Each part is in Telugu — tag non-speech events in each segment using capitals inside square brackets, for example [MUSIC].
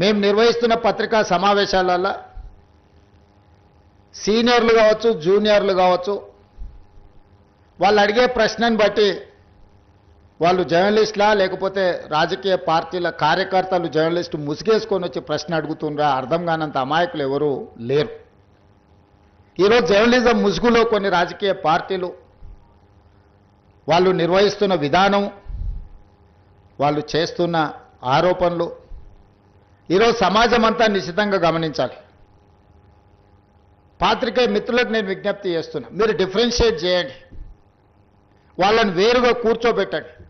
మేము నిర్వహిస్తున్న పత్రికా సమావేశాలలో సీనియర్లు కావచ్చు జూనియర్లు కావచ్చు వాళ్ళు అడిగే ప్రశ్నను బట్టి వాళ్ళు జర్నలిస్టులా లేకపోతే రాజకీయ పార్టీల కార్యకర్తలు జర్నలిస్టు ముసుగేసుకొని వచ్చి ప్రశ్న అడుగుతుండ్రా అర్థం కానంత అమాయకులు ఎవరు లేరు. ఈరోజు జర్నలిజం ముసుగులో కొన్ని రాజకీయ పార్టీలు వాళ్ళు నిర్వహిస్తున్న విధానం వాళ్ళు చేస్తున్న ఆరోపణలు ఈరోజు సమాజం అంతా నిశ్చితంగా గమనించాలి. పాత్రికేయ మిత్రులకు నేను విజ్ఞప్తి చేస్తున్నా మీరు డిఫరెన్షియేట్ చేయండి. వాళ్ళని వేరుగా కూర్చోబెట్టండి.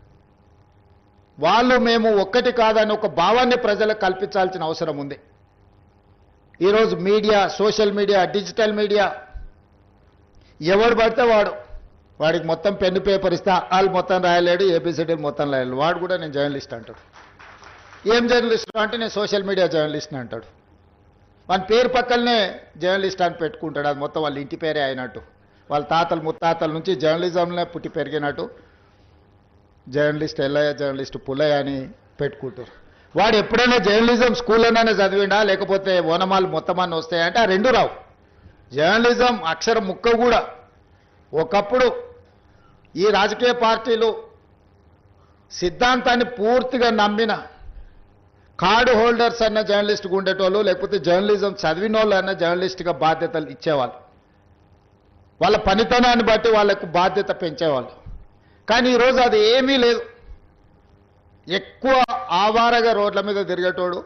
వాళ్ళు మేము ఒక్కటి కాదని ఒక భావాన్ని ప్రజలకు కల్పించాల్సిన అవసరం ఉంది. ఈరోజు media social media digital media ఎవడు పడితే వాడు వాడికి మొత్తం పెన్ను పేపర్ ఇస్తే వాళ్ళు మొత్తం రాయలేడు ఏబిసిడీలు మొత్తం రాయలేడు. వాడు కూడా నేను జర్నలిస్ట్ అంటాడు ఏం జర్నలిస్ట్ అంటే నేను సోషల్ మీడియా జర్నలిస్ట్ని అంటాడు. వాని పేరు పక్కలనే జర్నలిస్ట్ అని పెట్టుకుంటాడు. అది మొత్తం వాళ్ళ ఇంటి పేరే అయినట్టు. వాళ్ళ తాతలు ముత్తాతల నుంచి జర్నలిజంలో పుట్టి పెరిగినట్టు. జర్నలిస్ట్ ఎల్లయ్య జర్నలిస్ట్ పుల్లయ్య అని పెట్టుకుంటారు. వాడు ఎప్పుడైనా జర్నలిజం స్కూల్లోనే చదివిండా? లేకపోతే ఓనమాలు మొత్తమాన్ని వస్తాయంటే ఆ రెండు రావు. జర్నలిజం అక్షర ముక్క కూడా. ఒకప్పుడు ఈ రాజకీయ పార్టీలు సిద్ధాంతాన్ని పూర్తిగా నమ్మిన కార్డు హోల్డర్స్ అన్న జర్నలిస్ట్గా ఉండేటోళ్ళు లేకపోతే జర్నలిజం చదివిన వాళ్ళు అన్న జర్నలిస్ట్గా బాధ్యతలు ఇచ్చేవాళ్ళు. వాళ్ళ పనితనాన్ని బట్టి వాళ్ళకు బాధ్యత పెంచేవాళ్ళు. కానీ ఈరోజు అది ఏమీ లేదు. ఎక్కువ ఆవారగా రోడ్ల మీద తిరిగేటోడు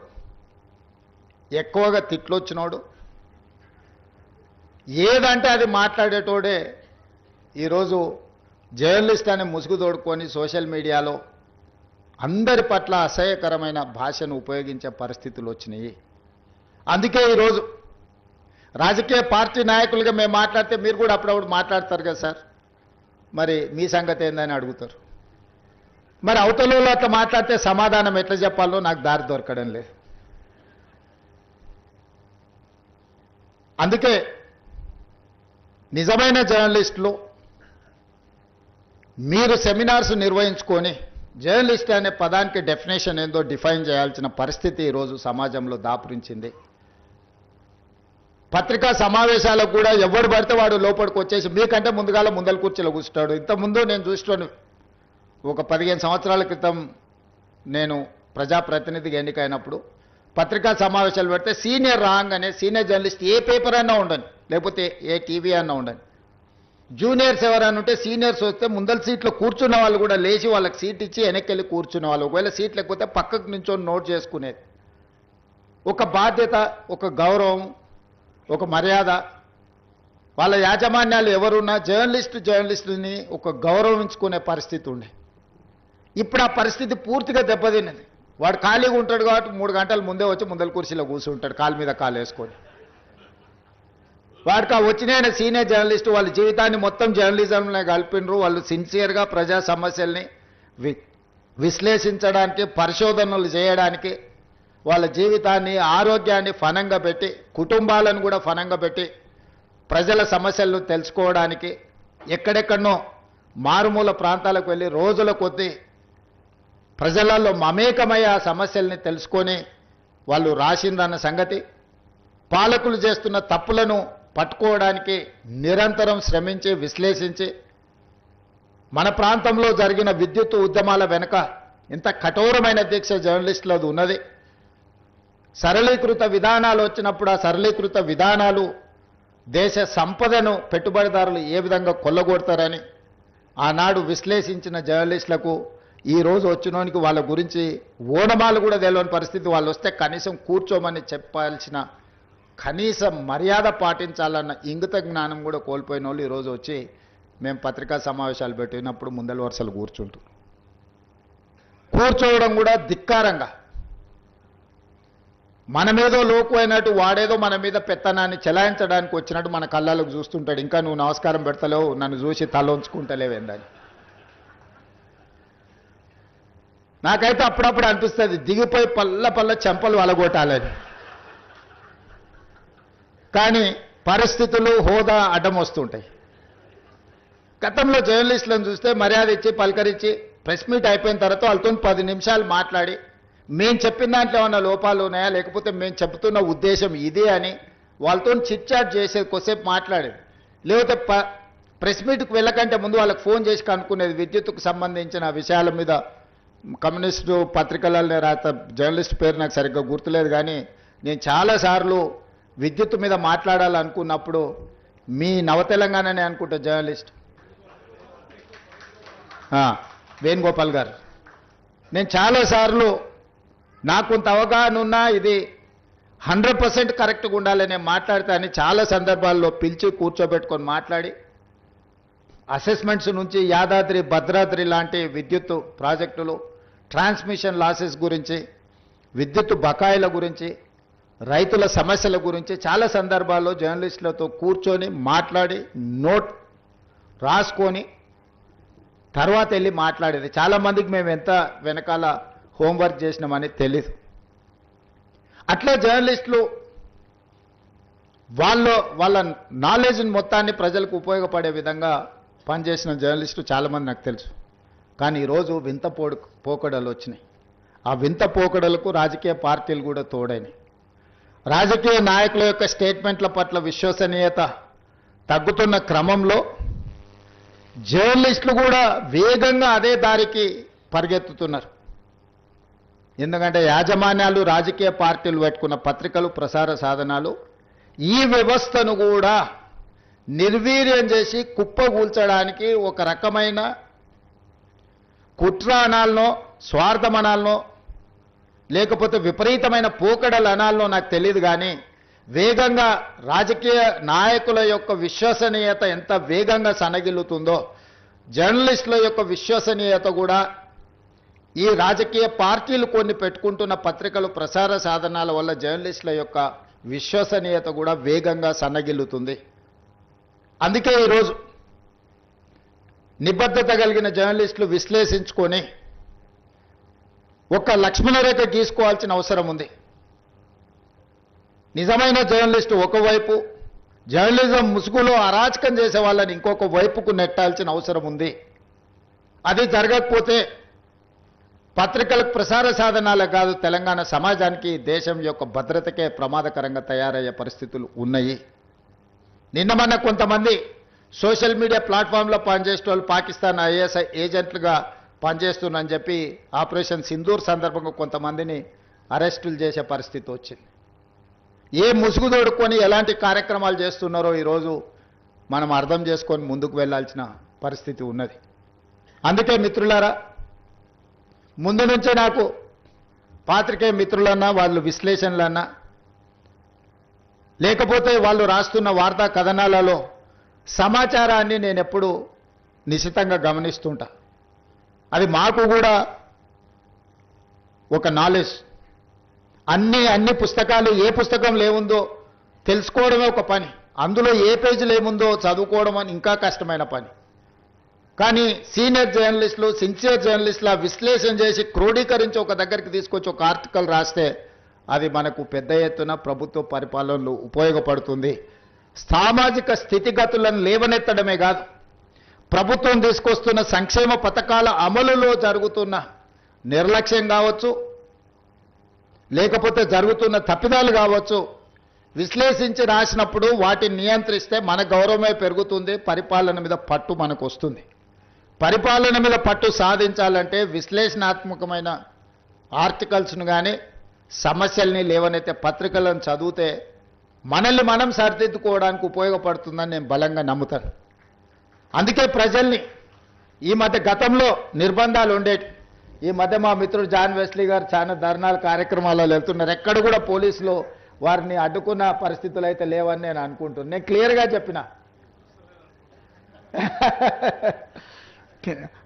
ఎక్కువగా తిట్లు వచ్చినోడు ఏదంటే అది మాట్లాడేటోడే ఈరోజు జర్నలిస్ట్ అని ముసుగు తోడుకొని సోషల్ మీడియాలో అందరి పట్ల అసహ్యకరమైన భాషను ఉపయోగించే పరిస్థితులు వచ్చినాయి. అందుకే ఈరోజు రాజకీయ పార్టీ నాయకులుగా మేము మాట్లాడితే మీరు కూడా అప్పుడప్పుడు మాట్లాడతారు కదా సార్. మరి మీ సంగతి ఏందని అడుగుతారు. మరి అవతలలో అట్లా మాట్లాడితే సమాధానం ఎట్లా చెప్పాలో నాకు దారి దొరకడం లేదు. అందుకే నిజమైన జర్నలిస్టులు మీరు సెమినార్స్ నిర్వహించుకొని జర్నలిస్ట్ అనే పదానికి డెఫినేషన్ ఏందో డిఫైన్ చేయాల్సిన పరిస్థితి ఈరోజు సమాజంలో దాపురించింది. పత్రికా సమావేశాలకు కూడా ఎవడు పడితే వాడు లోపలికి వచ్చేసి మీకంటే ముందుగాల ముందల కుర్చీలో కూర్చుంటాడు. ఇంతకుముందు నేను చూస్తాను ఒక పదిహేను సంవత్సరాల క్రితం నేను ప్రజాప్రతినిధిగా ఎన్నికైనప్పుడు పత్రికా సమావేశాలు పెడితే సీనియర్ రాంగ్ అనే సీనియర్ జర్నలిస్ట్ ఏ పేపర్ అన్నా ఉండని లేకపోతే ఏ టీవీ అన్నా ఉండని. జూనియర్స్ ఎవరైనా ఉంటే సీనియర్స్ వస్తే ముందల సీట్లో కూర్చున్న వాళ్ళు కూడా లేచి వాళ్ళకి సీట్ ఇచ్చి వెనక్కి వెళ్ళి కూర్చున్న వాళ్ళు. ఒకవేళ సీట్ లేకపోతే పక్కకు నుంచొని నోట్ చేసుకునేది. ఒక బాధ్యత ఒక గౌరవం ఒక మర్యాద. వాళ్ళ యాజమాన్యాలు ఎవరున్నా జర్నలిస్ట్ జర్నలిస్టుని ఒక గౌరవించుకునే పరిస్థితి ఉండే. ఇప్పుడు ఆ పరిస్థితి పూర్తిగా దెబ్బతిన్నది. వాడు ఖాళీగా ఉంటాడు కాబట్టి మూడు గంటల ముందే వచ్చి ముందల కుర్చీలో కూర్చుంటాడు కాలు మీద కాలు వేసుకొని. వాడికి ఆ వచ్చిన సీనియర్ జర్నలిస్ట్ వాళ్ళ జీవితాన్ని మొత్తం జర్నలిజంలో కలిపినరు. వాళ్ళు సిన్సియర్గా ప్రజా సమస్యల్ని వి విశ్లేషించడానికి పరిశోధనలు చేయడానికి వాళ్ళ జీవితాన్ని ఆరోగ్యాన్ని ఫనంగా పెట్టి కుటుంబాలను కూడా ఫనంగా పెట్టి ప్రజల సమస్యలను తెలుసుకోవడానికి ఎక్కడెక్కడో మారుమూల ప్రాంతాలకు వెళ్ళి రోజుల కొద్దీ ప్రజలలో మమేకమై ఆ సమస్యల్ని తెలుసుకొని వాళ్ళు రాసిందన్న సంగతి పాలకులు చేస్తున్న తప్పులను పట్టుకోవడానికి నిరంతరం శ్రమించి విశ్లేషించి మన ప్రాంతంలో జరిగిన విద్యుత్ ఉద్యమాల వెనుక ఇంత కఠోరమైన దీక్ష జర్నలిస్టులది ఉన్నది. సరళీకృత విధానాలు వచ్చినప్పుడు ఆ సరళీకృత విధానాలు దేశ సంపదను పెట్టుబడిదారులు ఏ విధంగా కొల్లగొడతారని ఆనాడు విశ్లేషించిన జర్నలిస్టులకు ఈ రోజు వచ్చినోనికి వాళ్ళ గురించి ఓనమాలు కూడా తెలియని పరిస్థితి వాళ్ళు వస్తే కనీసం కూర్చోమని చెప్పాల్సిన కనీస మర్యాద పాటించాలన్న ఇంగిత జ్ఞానం కూడా కోల్పోయిన వాళ్ళు ఈరోజు వచ్చి మేము పత్రికా సమావేశాలు పెట్టినప్పుడు ముందల వరుసలు కూర్చుంటూ కూర్చోవడం కూడా ధిక్కారంగా. మనమేదో లోకు అయినట్టు వాడేదో మన మీద పెత్తనాన్ని చెలాయించడానికి వచ్చినట్టు మన కళ్ళకు చూస్తుంటాడు. ఇంకా నువ్వు నమస్కారం పెడతలేవు నన్ను చూసి తల ఉంచుకుంటలేవేందని నాకైతే అప్పుడప్పుడు అనిపిస్తుంది దిగిపోయి పల్ల పల్ల చెంపలు అలగొట్టాలని. కానీ పరిస్థితులు హోదా అడ్డం వస్తుంటాయి. గతంలో జర్నలిస్టులను చూస్తే మర్యాద ఇచ్చి పలకరించి ప్రెస్ మీట్ అయిపోయిన తర్వాత వాళ్ళతో పది నిమిషాలు మాట్లాడి మేము చెప్పిన దాంట్లో ఏమన్నా లోపాలు ఉన్నాయా? లేకపోతే మేము చెబుతున్న ఉద్దేశం ఇదే అని వాళ్ళతో చిట్ చాట్ చేసేది కొద్దిసేపు మాట్లాడేది లేకపోతే ప ప్రెస్ మీట్కి వెళ్ళకంటే ముందు వాళ్ళకి ఫోన్ చేసి కనుక్కునేది విద్యుత్కు సంబంధించిన విషయాల మీద కమ్యూనిస్టు పత్రికలలో రాత జర్నలిస్ట్ పేరు నాకు సరిగ్గా గుర్తులేదు కానీ నేను చాలాసార్లు విద్యుత్ మీద మాట్లాడాలనుకున్నప్పుడు మీ నవ తెలంగాణనే అనుకుంటా జర్నలిస్ట్. వేణుగోపాల్ గారు. నేను చాలాసార్లు నాకు కొంత అవగాహన ఉన్నా ఇది హండ్రెడ్ పర్సెంట్ కరెక్ట్గా ఉండాలని నేను మాట్లాడతా అని చాలా సందర్భాల్లో పిలిచి కూర్చోబెట్టుకొని మాట్లాడి అసెస్మెంట్స్ నుంచి యాదాద్రి భద్రాద్రి లాంటి విద్యుత్ ప్రాజెక్టులు ట్రాన్స్మిషన్ లాసెస్ గురించి విద్యుత్ బకాయిల గురించి రైతుల సమస్యల గురించి చాలా సందర్భాల్లో జర్నలిస్టులతో కూర్చొని మాట్లాడి నోట్ రాసుకొని తర్వాత వెళ్ళి మాట్లాడేది చాలామందికి మేము ఎంత వెనకాల హోంవర్క్ చేసినామని తెలీదు. అట్లా జర్నలిస్టులు వాళ్ళ వాళ్ళ నాలెడ్జ్ని మొత్తాన్ని ప్రజలకు ఉపయోగపడే విధంగా పనిచేసిన జర్నలిస్టులు చాలామంది నాకు తెలుసు. కానీ ఈరోజు వింత పోడు పోకడలు వచ్చినాయి. ఆ వింత పోకడలకు రాజకీయ పార్టీలు కూడా తోడైనాయి. రాజకీయ నాయకుల యొక్క స్టేట్మెంట్ల పట్ల విశ్వసనీయత తగ్గుతున్న క్రమంలో జర్నలిస్టులు కూడా వేగంగా అదే దారికి పరిగెత్తుతున్నారు. ఎందుకంటే యాజమాన్యాలు రాజకీయ పార్టీలు పెట్టుకున్న పత్రికలు ప్రసార సాధనాలు ఈ వ్యవస్థను కూడా నిర్వీర్యం చేసి కుప్పగూల్చడానికి ఒక రకమైన కుట్ర అనాలనో లేకపోతే విపరీతమైన పోకడలు అనాలనో నాకు తెలియదు కానీ వేగంగా రాజకీయ నాయకుల యొక్క విశ్వసనీయత ఎంత వేగంగా సనగిల్లుతుందో జర్నలిస్టుల యొక్క విశ్వసనీయత కూడా ఈ రాజకీయ పార్టీలు కొన్ని పెట్టుకుంటున్న పత్రికలు ప్రసార సాధనాల వల్ల జర్నలిస్టుల యొక్క విశ్వసనీయత కూడా వేగంగా సన్నగిల్లుతుంది అందుకే ఈరోజు నిబద్ధత కలిగిన జర్నలిస్టులు విశ్లేషించుకొని ఒక లక్ష్మణరేఖ గీసుకోవాల్సిన అవసరం ఉంది. నిజమైన జర్నలిస్టు ఒకవైపు జర్నలిజం ముసుగులో అరాచకం చేసే వాళ్ళని ఇంకొక వైపుకు నెట్టాల్సిన అవసరం ఉంది. అది జరగకపోతే పత్రికలకు ప్రసార సాధనాలే కాదు తెలంగాణ సమాజానికి దేశం యొక్క భద్రతకే ప్రమాదకరంగా తయారయ్యే పరిస్థితులు ఉన్నాయి. నిన్న మొన్న కొంతమంది సోషల్ మీడియా ప్లాట్ఫామ్లో పనిచేసే వాళ్ళు పాకిస్తాన్ ఐఎస్ఐ ఏజెంట్లుగా పనిచేస్తున్నానని చెప్పి ఆపరేషన్ సింధూర్ సందర్భంగా కొంతమందిని అరెస్టులు చేసే పరిస్థితి వచ్చింది. ఏ ముసుగు తోడుకొని ఎలాంటి కార్యక్రమాలు చేస్తున్నారో ఈరోజు మనం అర్థం చేసుకొని ముందుకు వెళ్ళాల్సిన పరిస్థితి ఉన్నది. అందుకే మిత్రులారా ముందు నుంచే నాకు పాత్రికే మిత్రులన్నా వాళ్ళు విశ్లేషణలన్నా లేకపోతే వాళ్ళు రాస్తున్న వార్తా కథనాలలో సమాచారాన్ని నేను ఎప్పుడు నిశితంగా గమనిస్తుంటా. అది మాకు కూడా ఒక నాలెడ్జ్. అన్ని అన్ని పుస్తకాలు ఏ పుస్తకం లేవుందో తెలుసుకోవడమే ఒక పని. అందులో ఏ పేజీలు ఏముందో చదువుకోవడం అని ఇంకా కష్టమైన పని. కానీ సీనియర్ జర్నలిస్టులు సిన్సియర్ జర్నలిస్టులు విశ్లేషణ చేసి క్రోడీకరించి ఒక దగ్గరికి తీసుకొచ్చి ఒక ఆర్టికల్ రాస్తే అది మనకు పెద్ద ఎత్తున ప్రభుత్వ పరిపాలనలో ఉపయోగపడుతుంది. సామాజిక స్థితిగతులను లేవనెత్తడమే కాదు. ప్రభుత్వం తీసుకొస్తున్న సంక్షేమ పథకాల అమలులో జరుగుతున్న నిర్లక్ష్యం కావచ్చు లేకపోతే జరుగుతున్న తప్పిదాలు కావచ్చు విశ్లేషించి రాసినప్పుడు వాటిని నియంత్రిస్తే మన గౌరవమే పెరుగుతుంది పరిపాలన మీద పట్టు మనకు వస్తుంది. పరిపాలన మీద పట్టు సాధించాలంటే విశ్లేషణాత్మకమైన ఆర్టికల్స్ను కానీ సమస్యల్ని లేవనైతే పత్రికలను చదివితే మనల్ని మనం సరిదిద్దుకోవడానికి ఉపయోగపడుతుందని నేను బలంగా నమ్ముతాను. అందుకే ప్రజల్ని ఈ మధ్య గతంలో నిర్బంధాలు ఉండేవి ఈ మధ్య మా మిత్రుడు జాన్ వెస్లీ గారు చాలా ధర్నాలు కార్యక్రమాల్లో వెళ్తున్నారు ఎక్కడ కూడా పోలీసులు వారిని అడ్డుకున్న పరిస్థితులు అయితే లేవని నేను అనుకుంటున్నాను నేను క్లియర్గా చెప్పిన.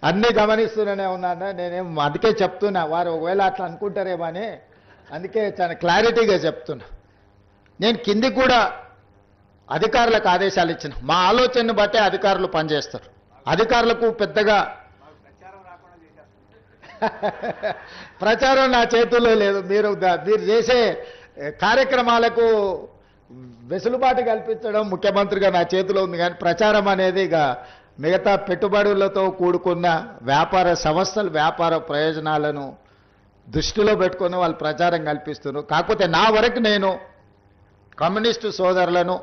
అన్నీ గమనిస్తూనే ఉన్నాను నేనేం అందుకే చెప్తున్నా. వారు ఒకవేళ అట్లా అనుకుంటారేమో అని అందుకే చాలా క్లారిటీగా చెప్తున్నా. నేను కిందికి కూడా అధికారులకు ఆదేశాలు ఇచ్చిన. మా ఆలోచనను బట్టే అధికారులు పనిచేస్తారు. అధికారులకు పెద్దగా [LAUGHS] ప్రచారం నా చేతుల్లో లేదు. మీరు మీరు చేసే కార్యక్రమాలకు వెసులుబాటు కల్పించడం ముఖ్యమంత్రిగా నా చేతిలో ఉంది. కానీ ప్రచారం అనేది ఇక మిగతా పెట్టుబడులతో కూడుకున్న వ్యాపార సంస్థలు వ్యాపార ప్రయోజనాలను దృష్టిలో పెట్టుకొని వాళ్ళు ప్రచారం కల్పిస్తున్నారు. కాకపోతే నా వరకు నేను కమ్యూనిస్టు సోదరులను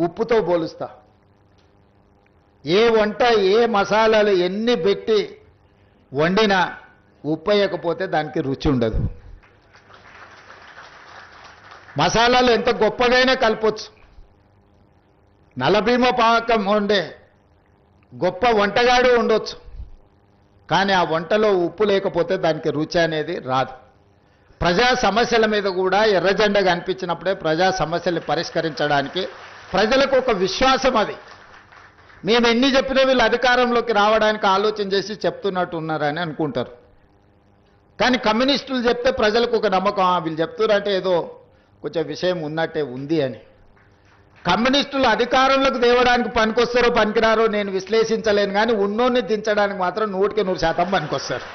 ఉప్పుతో పోలుస్తా ఏ వంట ఏ మసాలాలు ఎన్ని పెట్టి వండినా ఉప్పు వేయకపోతే దానికి రుచి ఉండదు. మసాలాలు ఎంత గొప్పగైనా కలపొచ్చు. నలభీమ పాకం ఉండే గొప్ప వంటగాడు ఉండొచ్చు. కానీ ఆ వంటలో ఉప్పు లేకపోతే దానికి రుచి అనేది రాదు. ప్రజా సమస్యల మీద కూడా ఎర్రజెండగా అనిపించినప్పుడే ప్రజా సమస్యలు పరిష్కరించడానికి ప్రజలకు ఒక విశ్వాసం అది. మేము ఎన్ని చెప్పినా వీళ్ళు అధికారంలోకి రావడానికి ఆలోచన చేసి చెప్తున్నట్టు ఉన్నారని అనుకుంటారు. కానీ కమ్యూనిస్టులు చెప్తే ప్రజలకు ఒక నమ్మకం వీళ్ళు చెప్తున్నారంటే ఏదో కొంచెం విషయం ఉన్నట్టే ఉంది అని. కమ్యూనిస్టులు అధికారంలోకి తేవడానికి పనికొస్తారో పనికిరారో నేను విశ్లేషించలేను కానీ ఉన్నోన్ని దించడానికి మాత్రం నూటికి నూరు శాతం పనికొస్తారు.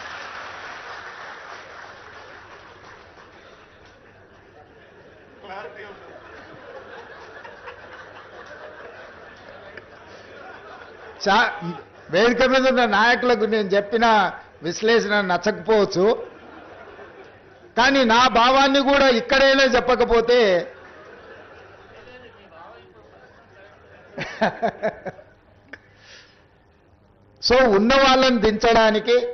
చా వేదిక మీద ఉన్న నాయకులకు నేను చెప్పిన విశ్లేషణ నచ్చకపోవచ్చు. కానీ నా భావాన్ని కూడా ఇక్కడైనా చెప్పకపోతే సో ఉన్న వాళ్ళని దించడానికి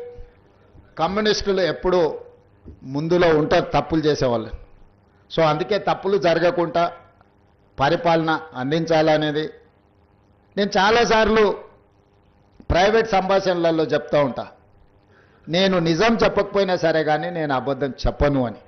కమ్యూనిస్టులు ఎప్పుడూ ముందులో ఉంటారు తప్పులు చేసేవాళ్ళు. సో అందుకే తప్పులు జరగకుండా పరిపాలన అందించాలనేది. నేను చాలాసార్లు ప్రైవేట్ సంభాషణలలో చెప్తూ ఉంటా. నేను నిజం చెప్పకపోయినా సరే కానీ నేను అబద్ధం చెప్పను అని.